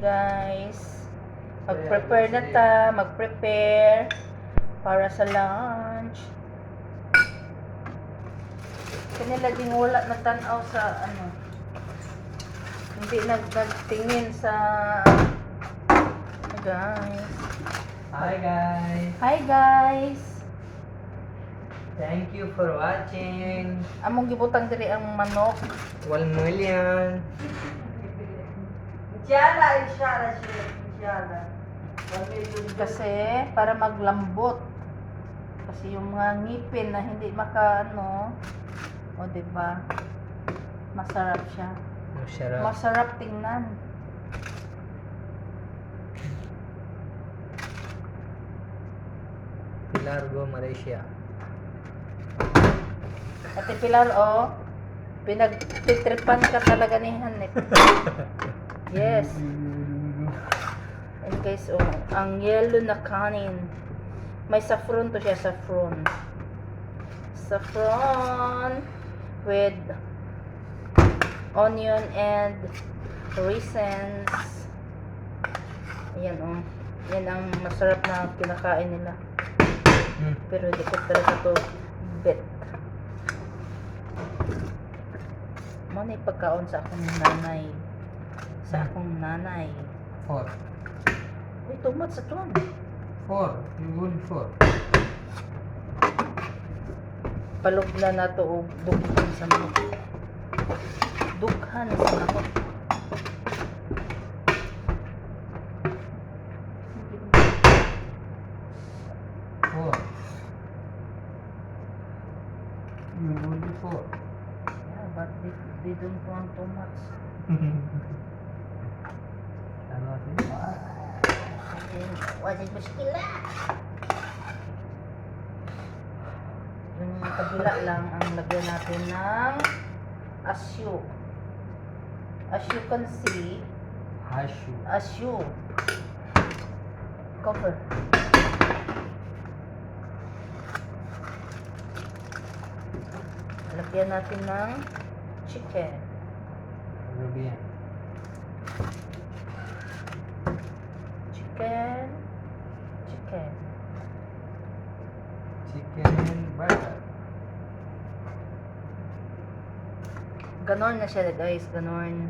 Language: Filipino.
guys. Mag-prepare na ta, mag-prepare para sa lunch. Kanila din wala nagtanaw sa ano. Hindi nag nagtingin sa guys. Hi guys! Hi guys. Thank you for watching! Among gibutang diri ang manok. 1 million! Inshallah, inshallah, Sheikh. Inshallah. Kasi para maglambot. Kasi yung mga ngipin na hindi maka ano, o di ba? Masarap siya. Masarap. Masarap tingnan. Pilargo, Malaysia. Ate Pilar, oh, pinagtitripan ka talaga ni Hanip. Yes. And guys, oh, ang yellow na kanin. May saffron to siya, saffron. Saffron with onion and raisins. Ayan, oh. Yan ang masarap na kinakain nila. Pero di ko talaga to bet. Mo na pagkaon sa akong nanay. Sa akong nanay. 4. Uy, tumat sa tuwan. 4. You would 4. Palog na na to og dughan sa manok. Dughan sa. Four. You would 4. Yeah, but they, they don't want too much. Wasig muskila. Yung kabila lang ang lagyan natin ng asyo. As you can see, Hashu. asyo. Cover. Lagyan natin ng chicken. Rubian. Chicken. Chicken. Chicken burger. Ganon na siya guys, ganon.